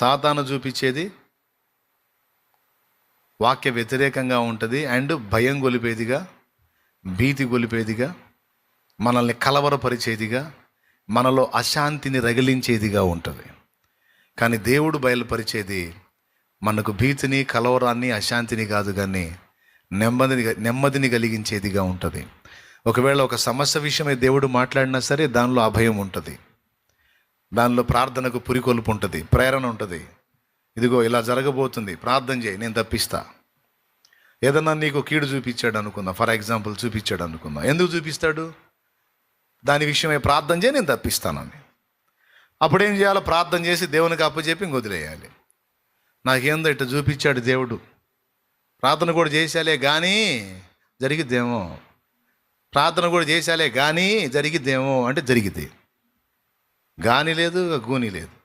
సాతాను చూపించేది వాక్య వ్యతిరేకంగా ఉంటుంది అండ్ భయం గొలిపేదిగా భీతి గొలిపేదిగా మనల్ని కలవరపరిచేదిగా మనలో అశాంతిని రగిలించేదిగా ఉంటుంది. కానీ దేవుడు బయలుపరిచేది మనకు భీతిని కలవరాన్ని అశాంతిని కాదు కానీ నెమ్మదిని నెమ్మదిని కలిగించేదిగా ఉంటుంది. ఒకవేళ ఒక సమస్య విషయమై దేవుడు మాట్లాడినా సరే దానిలో అభయం ఉంటుంది. దానిలో ప్రార్థనకు పురికొల్పు ఉంటుంది ప్రేరణ ఉంటుంది. ఇదిగో ఇలా జరగబోతుంది ప్రార్థన చేయి నేను తప్పిస్తా. ఏదన్నా నీకు కీడు చూపించాడు అనుకుందాం ఫర్ ఎగ్జాంపుల్ చూపించాడు అనుకుందాం. ఎందుకు చూపిస్తాడు? దాని విషయమై ప్రార్థన చేయి నేను తప్పిస్తానని. అప్పుడు ఏం చేయాలో ప్రార్థన చేసి దేవునికి అప్పచెప్పి ఇంక వదిలేయాలి. నాకేందో ఇట్లా చూపించాడు దేవుడు. ప్రార్థన కూడా చేశాలే కానీ జరిగిద్దేమో. ప్రార్థన కూడా చేశాలే కానీ జరిగిద్దేమో అంటే జరిగిద్ది. గాని లేదు గూని లేదు.